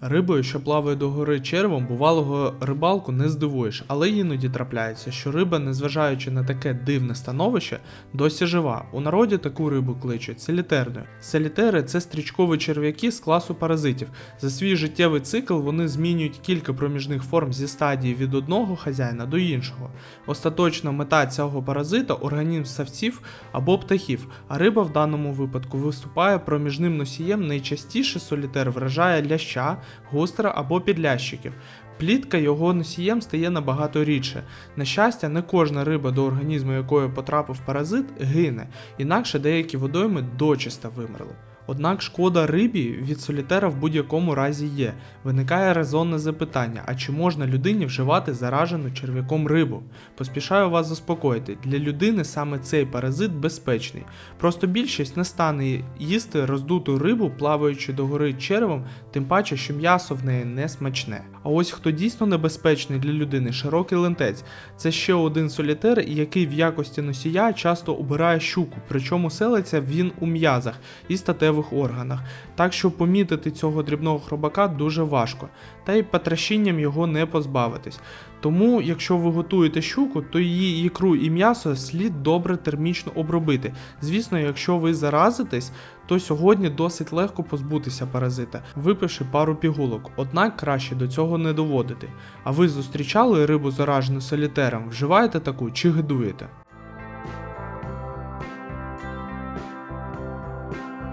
Рибою, що плаває догори червом, бувалого рибалку не здивуєш, але іноді трапляється, що риба, незважаючи на таке дивне становище, досі жива. У народі таку рибу кличуть селітерною. Селітери це стрічкові черв'яки з класу паразитів. За свій життєвий цикл вони змінюють кілька проміжних форм зі стадії від одного хазяїна до іншого. Остаточна мета цього паразита організм савців або птахів, а риба в даному випадку виступає проміжним носієм. Найчастіше солітер вражає ляща, гостра або підлящиків. Плітка його носієм стає набагато рідше. На щастя, не кожна риба, до організму якої потрапив паразит, гине, інакше деякі водойми дочиста вимерли. Однак шкода рибі від солітера в будь-якому разі є. Виникає резонне запитання: а чи можна людині вживати заражену черв'яком рибу? Поспішаю вас заспокоїти, для людини саме цей паразит безпечний. Просто більшість не стане їсти роздуту рибу, плаваючи догори червом, тим паче, що м'ясо в неї не смачне. А ось хто дійсно небезпечний для людини, широкий лентець. Це ще один солітер, який в якості носія часто обирає щуку, причому селиться він у м'язах і статевих органах. Так що помітити цього дрібного хробака дуже важко, та й потращінням його не позбавитись. Тому, якщо ви готуєте щуку, то її ікру і м'ясо слід добре термічно обробити. Звісно, якщо ви заразитесь, то сьогодні досить легко позбутися паразита, випивши пару пігулок, однак краще до цього не доводити. А ви зустрічали рибу заражену солітером? Вживаєте таку чи гидуєте?